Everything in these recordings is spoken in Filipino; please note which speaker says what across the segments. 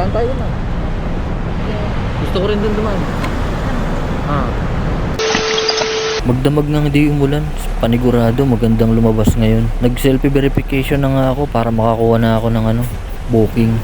Speaker 1: Saan tayo na? Gusto ko rin din dumaan. Ah.
Speaker 2: Magdamag nga hindi umulan, panigurado magandang lumabas ngayon. Nag-selfie verification na nga ako para makakuha na ako ng ano, booking.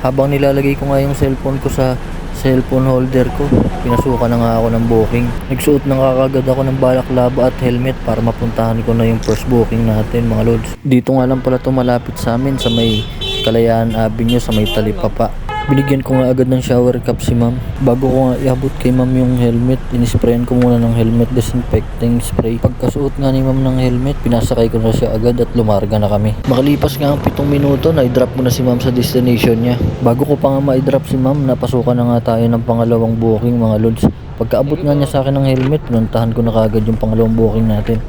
Speaker 2: Habang nilalagay ko nga yung cellphone ko sa cellphone holder ko, pinasukan na nga ako ng booking. Nagsuot na nga kagad ako ng balaklava at helmet para mapuntahan ko na yung first booking natin mga lods. Dito nga lang pala to malapit sa amin sa may Kalayaan Avenue sa may Talipapa. Binigyan ko nga agad ng shower cap si ma'am. Bago ko nga iabot kay ma'am yung helmet, inisprayan ko muna ng helmet disinfecting spray. Pagkasuot nga ni ma'am ng helmet, pinasakay ko na siya agad at lumarga na kami. Makalipas nga ang pitong minuto, na-drop ko na si ma'am sa destination niya. Bago ko pa nga ma-drop si ma'am, napasukan na nga tayo ng pangalawang booking mga lods. Pagkaabot nga niya sa akin ng helmet, pinuntahan ko na kagad yung pangalawang booking natin.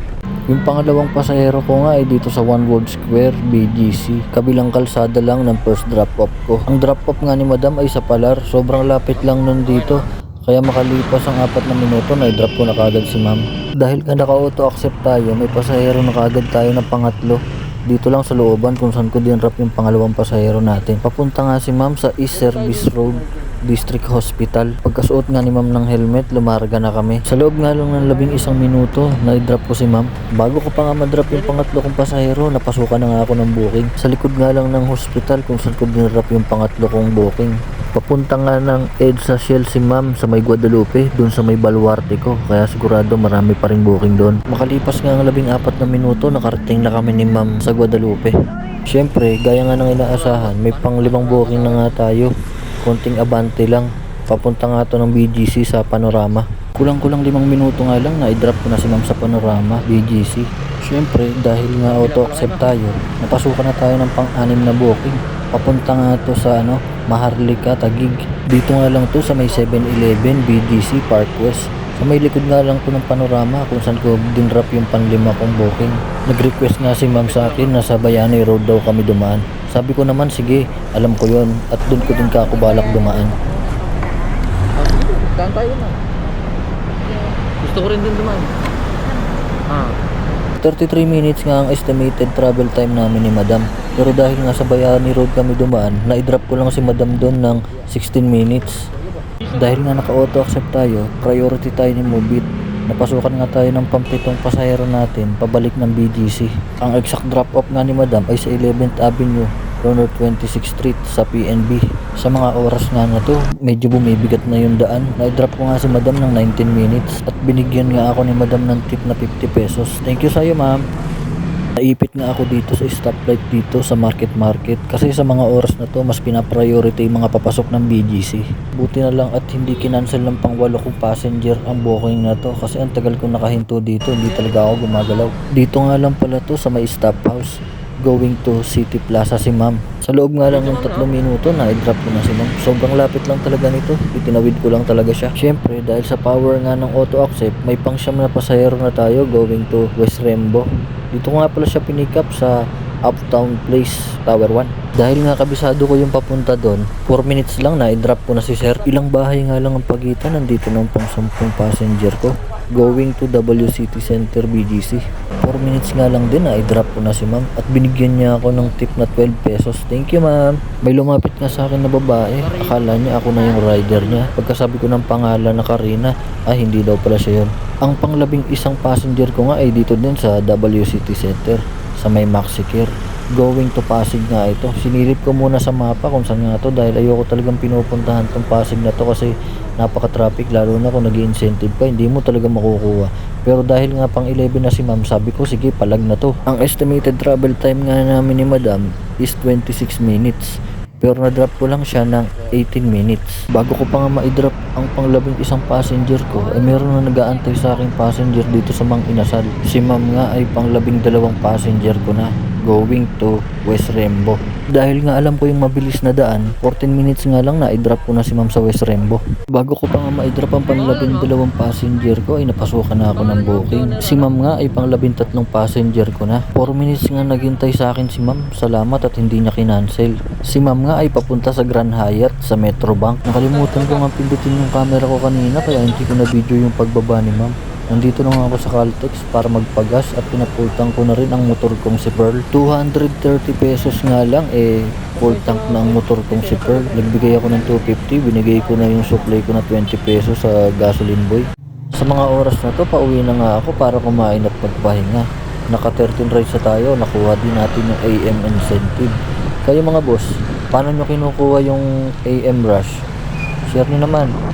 Speaker 2: Yung pangalawang pasahero ko nga ay dito sa One World Square, BGC. Kabilang kalsada lang ng first drop-off ko. Ang drop-off nga ni Madam ay sa Palar. Sobrang lapit lang nun dito. Kaya makalipas ang apat na minuto na i-drop ko na kagad si ma'am. Dahil ka naka-auto accept tayo, may pasahero na kagad tayo ng pangatlo. Dito lang sa looban kung saan ko din drop yung pangalawang pasahero natin. Papunta nga si ma'am sa East Service Road. District Hospital. Pagkasuot nga ni ma'am ng helmet, lumarga na kami. Sa loob nga lang ng labing isang minuto, na-drop ko si ma'am. Bago ko pa nga ma-drop yung pangatlo kong pasahero, napasukan na nga ako ng booking. Sa likod nga lang ng hospital kung saan ko dinrop yung pangatlo kong booking. Papunta nga ng EDSA Shell si ma'am sa may Guadalupe, dun sa may baluarte ko. Kaya sigurado marami pa rin booking doon. Makalipas nga ang labing apat na minuto, nakarating na kami ni ma'am sa Guadalupe. Siyempre, gaya nga ng inaasahan, may pang limang booking na nga tayo. Konting abante lang. Papunta nga to ng BGC sa Panorama. Kulang-kulang limang minuto nga lang na i-drop ko na si ma'am sa Panorama, BGC. Siyempre, dahil nga auto-accept tayo, napasukan na tayo ng pang-anim na booking. Papunta nga to sa ano, Maharlika, Tagig. Dito nga lang to sa may 7-Eleven, BGC, Park West. Sa may likod nga lang to ng panorama kung saan ko dinrap yung panlima kong booking. Nag-request nga si ma'am sa akin na sa Bayani Road daw kami dumaan. Sabi ko naman sige, alam ko yon at doon ko din kakubalak dumaan.
Speaker 1: Ah, sige. Saan tayo na? Gusto ko rin din dumaan. Ah.
Speaker 2: 33 minutes nga ang estimated travel time namin ni Madam. Pero dahil nga sa Bayani Road kami dumaan, na-drop ko lang si Madam doon ng 16 minutes. Dahil nga naka-auto accept tayo, priority tayo ni Mobit. Napasukan nga tayo ng pampitong pasahero natin pabalik ng BGC. Ang exact drop-off nga ni Madam ay sa 11th Avenue, corner 26th Street sa PNB. Sa mga oras nga na to, medyo bumibigat na yung daan. Na-drop ko nga si Madam ng 19 minutes at binigyan nga ako ni Madam ng tip na 50 pesos. Thank you sa'yo ma'am. Naipit nga ako dito sa stoplight dito sa Market Market kasi sa mga oras na to mas pinapriority yung mga papasok ng BGC. Buti na lang at hindi kinansel ng pang walo kong passenger ang booking na to kasi ang tagal kong nakahinto dito hindi talaga ako gumagalaw. Dito nga lang pala to sa may stop house going to City Plaza si ma'am. Sa loob nga lang ng tatlong minuto na i-drop ko na si ma'am. Sobrang lapit lang talaga nito. Itinawid ko lang talaga siya. Siyempre dahil sa power nga ng auto accept, may pang siyam na pasahero na tayo going to West Rembo. Dito ko nga pala siya pinick up sa Uptown Place, Tower 1. Dahil nga kabisado ko yung papunta doon, 4 minutes lang na i-drop ko na si sir. Ilang bahay nga lang ang pagitan, nandito ng pang 10 passenger ko. Going to WCT Center BGC. 4 minutes nga lang din na i-drop ko na si ma'am at binigyan niya ako ng tip na 12 pesos. Thank you ma'am. May lumapit nga sa akin na babae. Akala niya ako na yung rider niya. Pagkasabi ko ng pangalan na Karina, ay hindi daw pala siya yun. Ang panglabing isang passenger ko nga ay dito din sa WCT Center sa may Maxicare. Going to Pasig nga ito. Sinilip ko muna sa mapa kung saan nga to dahil ayoko talagang pinupuntahan tong Pasig na to kasi napaka-traffic lalo na kung nag incentive pa hindi mo talaga makukuha. Pero dahil nga pang 11 na si ma'am, sabi ko sige palag na to. Ang estimated travel time nga namin ni madam is 26 minutes. Pero na-drop ko lang siya ng 18 minutes. Bago ko pa nga ma-drop ang panglabing isang passenger ko, ay meron na nag-aantay sa aking passenger dito sa Mang Inasal. Si ma'am nga ay panglabing dalawang passenger ko na going to West Rembo. Dahil nga alam ko yung mabilis na daan, 14 minutes nga lang na i-drop ko na si ma'am sa West Rembo. Bago ko pa nga ma-drop ang panglabing dalawang passenger ko ay napasukan na ako ng booking. Si ma'am nga ay panglabing tatlong passenger ko na. 4 minutes nga naghintay sa akin si ma'am. Salamat at hindi niya kinancel. Si ma'am nga ay papunta sa Grand Hyatt sa Metrobank. Nakalimutan ko nga pindutin yung camera ko kanina kaya hindi ko na video yung pagbaba ni ma'am. Nandito na ako sa Caltex para magpagas at pinapultang ko na rin ang motor kong si Pearl. 230 pesos nga lang eh full tank na ang motor kong si Pearl. Nagbigay ako ng 250, binigay ko na yung supply ko na 20 pesos sa gasoline boy. Sa mga oras na to, pauwi na nga ako para kumain at magpahinga. Naka 13 rides na tayo, nakuha din natin yung AM incentive. Kayo mga boss, paano nyo kinukuha yung AM rush? Share nyo naman.